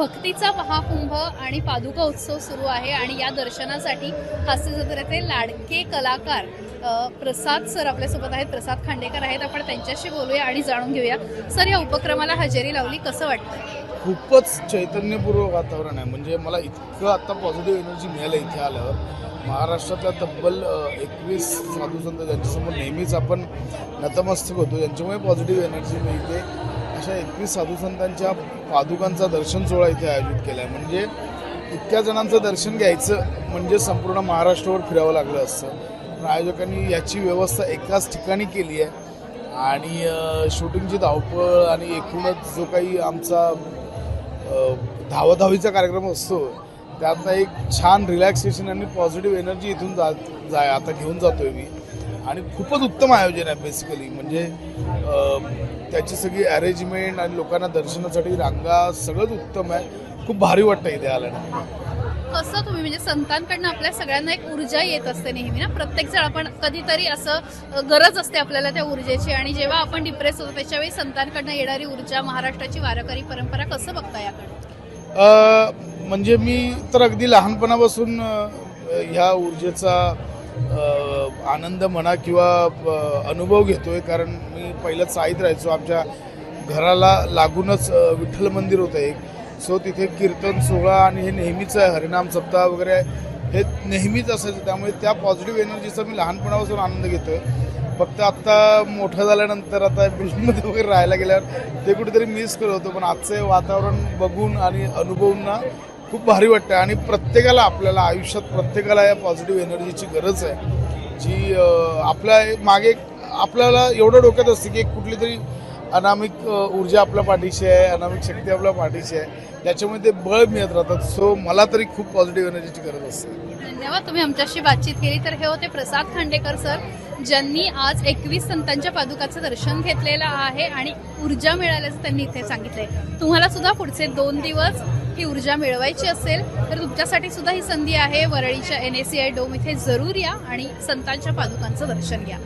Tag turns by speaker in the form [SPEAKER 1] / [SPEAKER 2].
[SPEAKER 1] भक्तीचा महाकुंभ आणि पादुका उत्सव सुरू आहे आणि या दर्शनासाठी हास्य जत्रेचे लाडके कलाकार प्रसाद सर आपल्यासोबत आहेत. प्रसाद खांडेकर आहेत. आपण त्यांच्याशी बोलूया आणि जाणून घेऊया. सर या उपक्रमाला हजेरी लावली कसं वाटतं
[SPEAKER 2] खूपच चैतन्यपूर्वक वातावरण आहे. म्हणजे मला इतकं आता पॉझिटिव्ह एनर्जी मिळालं इथे आल्यावर. महाराष्ट्रातल्या तब्बल एकवीस साधू संत ज्यांच्यासमोर नेहमीच आपण नतमस्तक होतो ज्यांच्यामुळे पॉझिटिव्ह एनर्जी मिळते. अशा एकवीस साधू संतांच्या पादुकांचा दर्शन सोहळा इथे आयोजित केला आहे म्हणजे इतक्या जणांचं दर्शन घ्यायचं म्हणजे संपूर्ण महाराष्ट्रावर फिरावं लागलं असतं. पण आयोजकांनी याची व्यवस्था एकाच ठिकाणी केली आहे. आणि शूटिंगची धावपळ आणि एकूणच जो काही आमचा धावाधावीचा कार्यक्रम असतो त्यातला एक छान रिलॅक्सेशन आणि पॉझिटिव्ह एनर्जी इथून जा जाय आता घेऊन जातोय मी. आणि खूपच उत्तम आयोजन आहे बेसिकली म्हणजे त्याची सगळी अरेंजमेंट आणि लोकांना दर्शनासाठी रांगा सगळंच उत्तम आहे. खूप भारी वाटतं इथे आल्यानं.
[SPEAKER 1] कसं तुम्ही म्हणजे संतांकडनं आपल्या सगळ्यांना एक ऊर्जा येत असते नेहमी ना? प्रत्येक जण आपण कधीतरी असं गरज असते आपल्याला त्या ऊर्जेची. आणि जेव्हा आपण डिप्रेस होतो त्याच्यावेळी संतांकडनं येणारी ऊर्जा महाराष्ट्राची वारकरी परंपरा कसं बघता याकडे?
[SPEAKER 2] म्हणजे मी तर अगदी लहानपणापासून ह्या ऊर्जेचा आनंद म्हणा किंवा अनुभव अनुभव घेतोय कारण मी पहिलं चाळीत राहायचो. आमच्या घराला लागूनच विठ्ठल मंदिर होतं एक. सो तिथे कीर्तन सोहळा आणि हे नेहमीच आहे हरिनाम सप्ताह वगैरे. हे नेहमीच असायचं. त्यामुळे त्या पॉझिटिव्ह एनर्जीचा मी लहानपणापासून आनंद घेतोय. फक्त आत्ता मोठं झाल्यानंतर आता बिल्डिंगमध्ये वगैरे राहायला गेल्यावर ते कुठेतरी मिस करत होतो. पण आजचं वातावरण बघून आणि अनुभवून ना खूप भारी वाटतं आणि प्रत्येकाला आपल्याला आयुष्यात प्रत्येकाला या पॉझिटिव्ह एनर्जीची गरज आहे. जी आपल्या मागे आपल्याला एवढं डोक्यात असते की कुठली तरी अनामिक ऊर्जा आपल्या पाठीशी आहे अनामिक शक्ती आपल्या पाठीशी आहे. त्याच्यामुळे ते बळ मिळत राहतात. सो मला तरी खूप पॉझिटिव्ह एनर्जीची गरज असते.
[SPEAKER 1] धन्यवाद तुम्ही आमच्याशी बातचीत केली. तर हे होते प्रसाद खांडेकर सर ज्यांनी आज एकवीस संतांच्या पादुकाचं दर्शन घेतलेलं आहे आणि ऊर्जा मिळाल्याचं त्यांनी इथे सांगितलंय. तुम्हाला सुद्धा पुढचे दोन दिवस तुमच्यासाठी ऊर्जा मिळवायची असेल तर तुमच्यासाठी सुद्धा ही संधी आहे. वरळीच्या N A C I dome इथे जरूर या आणि संतांच्या पादुकांचं दर्शन घ्या.